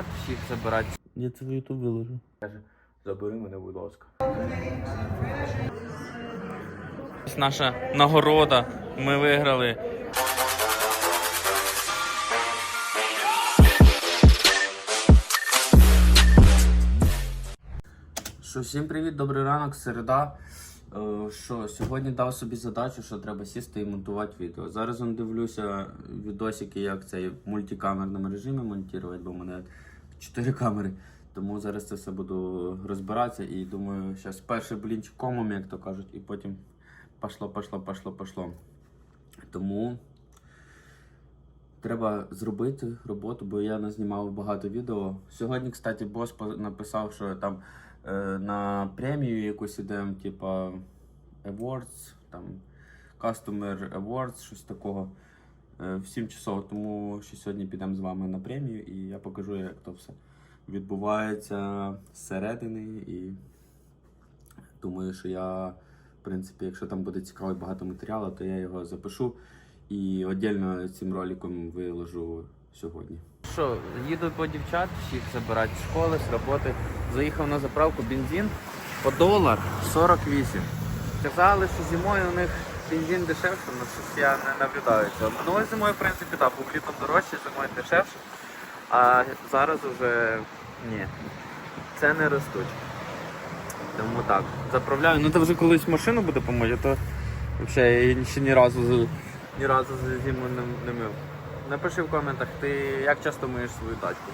всіх забирати. Я це в Ютуб виложу. Забери мене, будь ласка. Ось наша нагорода. Ми виграли. Що, всім привіт, добрий ранок, середа. Е, Що, сьогодні дав собі задачу, що треба сісти і монтувати відео. Зараз он дивлюся відосики, як це в мультикамерному режимі монтувати, бо в мене 4 камери. Тому зараз це все буду розбиратися і думаю, зараз перший блінчик комом, як то кажуть, і потім пошло, пошло, пошло, пошло. Тому треба зробити роботу, бо я назнімав багато відео. Сьогодні, кстати, бос написав, що там на премію якусь ідемо, типа Awards, там Customer Awards, щось такого. е, В 7 часов, тому що сьогодні підемо з вами на премію і я покажу, як то все відбувається зсередини. І думаю, що я, в принципі, якщо там буде цікавий багато матеріалу, то я його запишу і віддільно цим роликом виложу сьогодні. Що, їду по дівчат, всіх забирати з школи, з роботи. Заїхав на заправку бензин по долар 48. Казали, що зимою у них бензин дешевше, але щось я не наблюдаю цього. Минулою зимою, в принципі, так, був літом дорожче, зимою дешевше. А зараз уже ні. Це не ростуть. Тому так. Заправляю. Ну це вже колись машину буде помити, то взагалі я ще ні разу ні разу за зиму не, не мив. Напиши в коментах, ти як часто миєш свою тачку.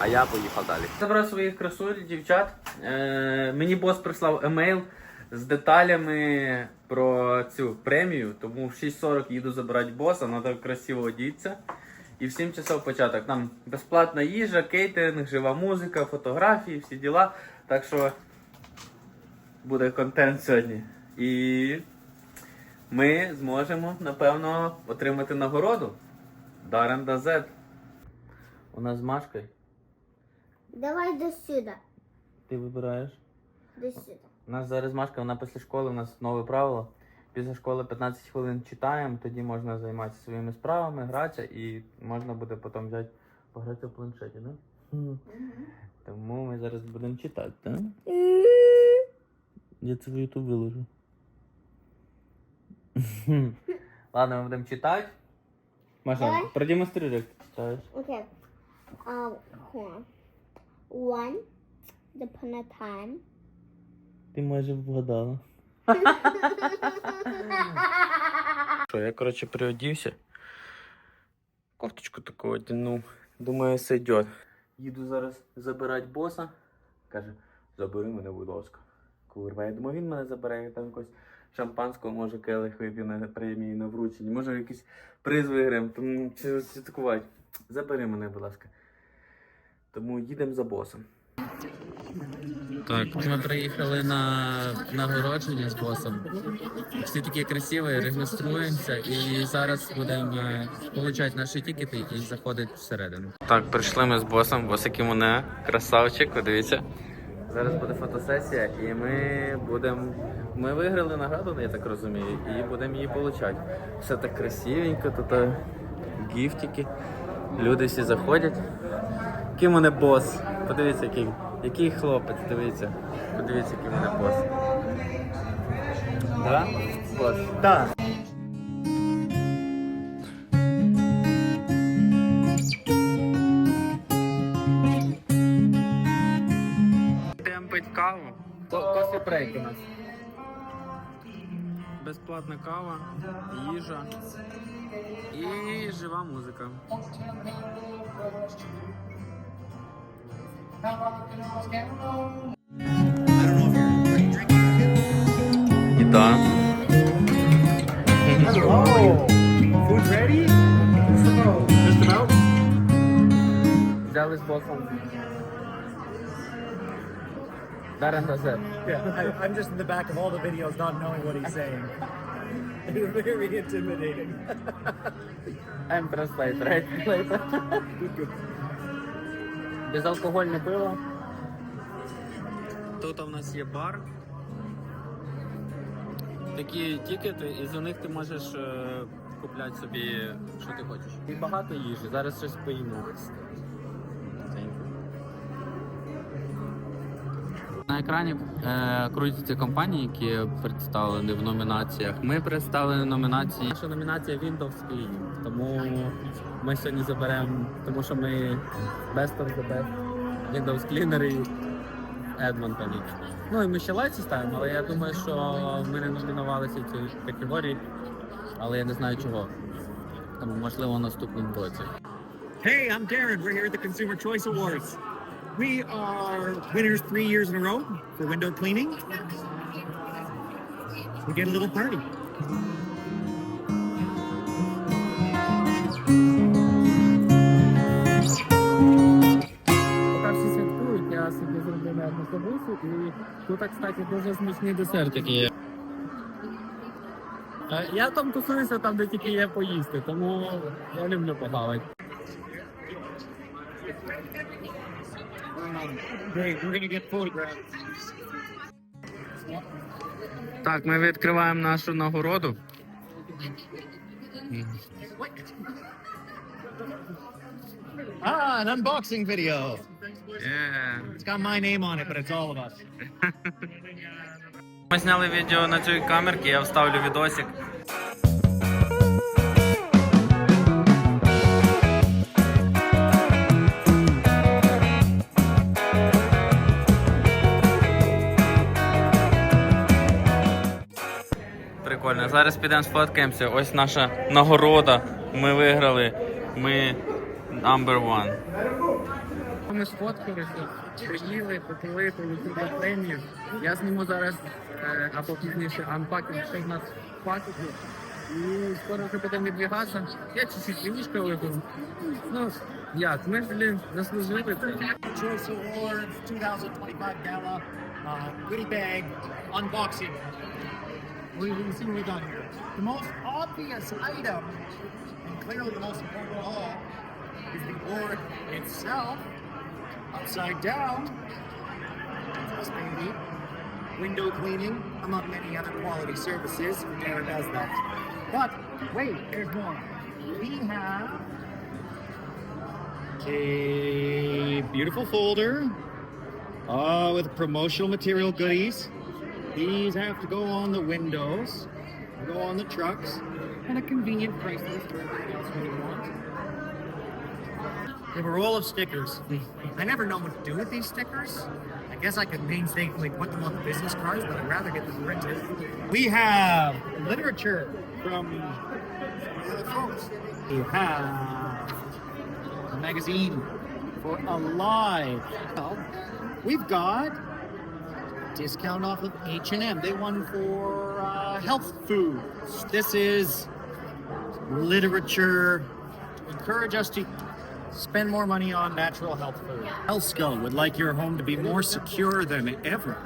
А я поїхав далі. Забрав своїх красуль, дівчат. Е, мені бос прислав емейл з деталями про цю премію, тому в 6.40 їду забирати боса, треба красиво одітися. І в 7 часов початок. Там безплатна їжа, кейтеринг, жива музика, фотографії, всі діла. Так що буде контент сьогодні. І ми зможемо, напевно, отримати нагороду. Дарен Дазет. У нас з Машкою. Давай до сюда. Ти вибираєш. До сюда. У нас зараз Машка, вона після школи, у нас нове правило. Після школи 15 хвилин читаємо, тоді можна займатися своїми справами, гратися і можна буде потім взяти пограти в планшеті, да? Тому ми зараз будемо читати, так? Я це в Ютуб виложу. Ладно, ми будемо читати. Маша, Давай. продемонструй, як ти читаєш. Um, hold on. One, upon a time. Ти майже вгадала. Що, я, коротше, приодівся. Кофточку таку одягнув. Думаю, сойдет. Їду зараз забирати боса. Каже, забери мене, будь ласка. Курва, я думаю, він мене забере, я там якось шампанського, може келих вип'ю на премії на врученні, може якийсь приз виграємо, тому чи святкувати. Забери мене, будь ласка. Тому їдемо за босом. Так, ми приїхали на нагородження з босом. Всі такі красиві, реєструємося і зараз будемо отримати наші тікети і заходити всередину. Так, прийшли ми з босом, бос кімоне, красавчик, подивіться. Зараз буде фотосесія, і ми будемо. Ми виграли награду, я так розумію, і будемо її отримати. Все так красивенько, тут е, гіфтики. Люди всі заходять. Ким мене бос? Подивіться, який, який хлопець, дивіться. Подивіться, який мене бос. Да? Бос. Так. Йдемо каву. Кофі брейк у нас. Безплатна кава, їжа і жива музика. Ito. Hello. Food ready? Just about. Just about. That was both of them. It. Yeah, I, am just in the back of all the videos, not knowing what he's saying. Very intimidating. I'm translate, right? Later. Безалкогольне пиво. Тут у нас є бар. Такі тікети, і за них ти можеш е, купляти собі, що ти хочеш. І багато їжі. Зараз щось поїмо. На екрані е, крутяться компанії, які представлені в номінаціях. Ми представлені в номінації. Наша номінація Windows Cleaning. Тому ми сьогодні заберемо, тому що ми Best of the Best Windows Cleaner і Edmonton. Ну і ми ще лайці ставимо, але я думаю, що ми не номінувалися в цій категорії, але я не знаю чого. Тому можливо в наступному році. Hey, I'm Darren. We're here at the Consumer Choice Awards. We are winners three years in a row for window cleaning. We get a little party. Я тут, кстати, дуже смачні десертики є. Е, Я там тусуюся там, де тільки є поїсти, тому я люблю погавати. Great. We're gonna get photographed. Так, ми відкриваємо нашу нагороду. Ah, an unboxing video. Є. It's got my name on it, but it's all of us. Ми зняли відео на цій камерці, я вставлю відосик. Зараз підемо сфоткаємося. Ось наша нагорода. Ми виграли. Ми number one. Ми сфоткалися, приїли, попили, полетіли премію. Я зніму зараз е, або пізніше анпакінг, що в нас в. І скоро вже будемо відбігатися. Я чуть-чуть вінішка випив. Ну, як, ми, блін, заслужили це. Choice Awards 2025 Gala uh, goodie bag unboxing. We can see what we got here. The most obvious item, and clearly the most important of all, is the board itself. Upside down. This baby. Window cleaning, among many other quality services. Darren does that. But wait, there's more. We have a beautiful folder uh, with promotional material goodies. These have to go on the windows, go on the trucks, and a convenient price list for everything else when you want. We have a roll of stickers. I never know what to do with these stickers. I guess I could painstakingly put them on the business cards, but I'd rather get them printed. We have literature from. We have a magazine for Alive. Well, we've got discount off of H&M. They won for uh, health food. This is literature encourage us to spend more money on natural health food. HealthSkull would like your home to be more secure than ever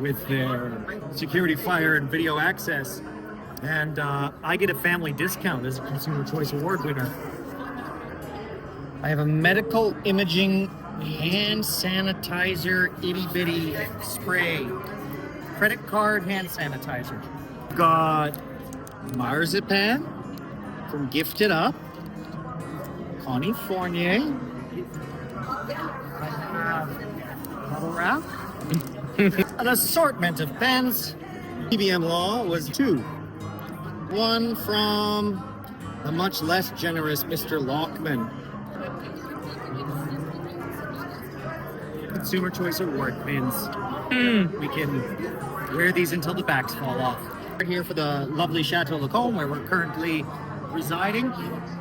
with their security fire and video access. And uh, I get a family discount as a Consumer Choice Award winner. I have a medical imaging hand sanitizer itty bitty spray. Credit card hand sanitizer. Got marzipan from Gifted Up. Connie Fournier. I have bubble wrap. An assortment of pens. PBM Law was two One from the much less generous Mr. Lockman. Consumer Choice Award pins. We can wear these until the backs fall off. We're here for the lovely Chateau Lacombe, where we're currently residing.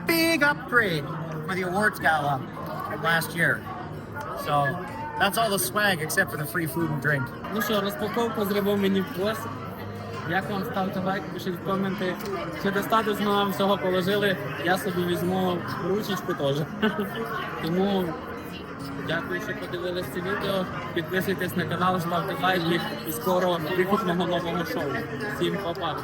Big upgrade for the awards gala from last year. So that's all the swag except for the free food and drink. Ну що, розпаковку зробив мені пост. Як вам ставте лайк, пишіть коменти. Чи достатньо вам всього положили, я собі візьму ручечку теж. Тому дякую, що подивилися це відео. Підписуйтесь на канал, ставте лайки і скоро вихідного нового шоу. Всім па-па!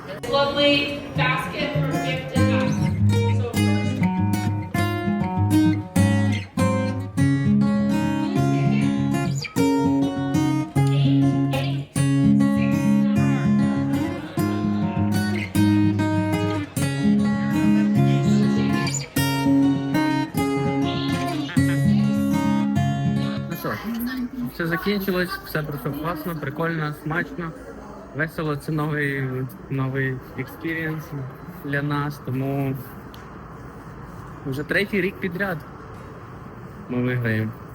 Все закінчилось, все пройшло класно, прикольно, смачно, весело. Це новий новий експірієнс для нас, тому вже третій рік підряд ми виграємо.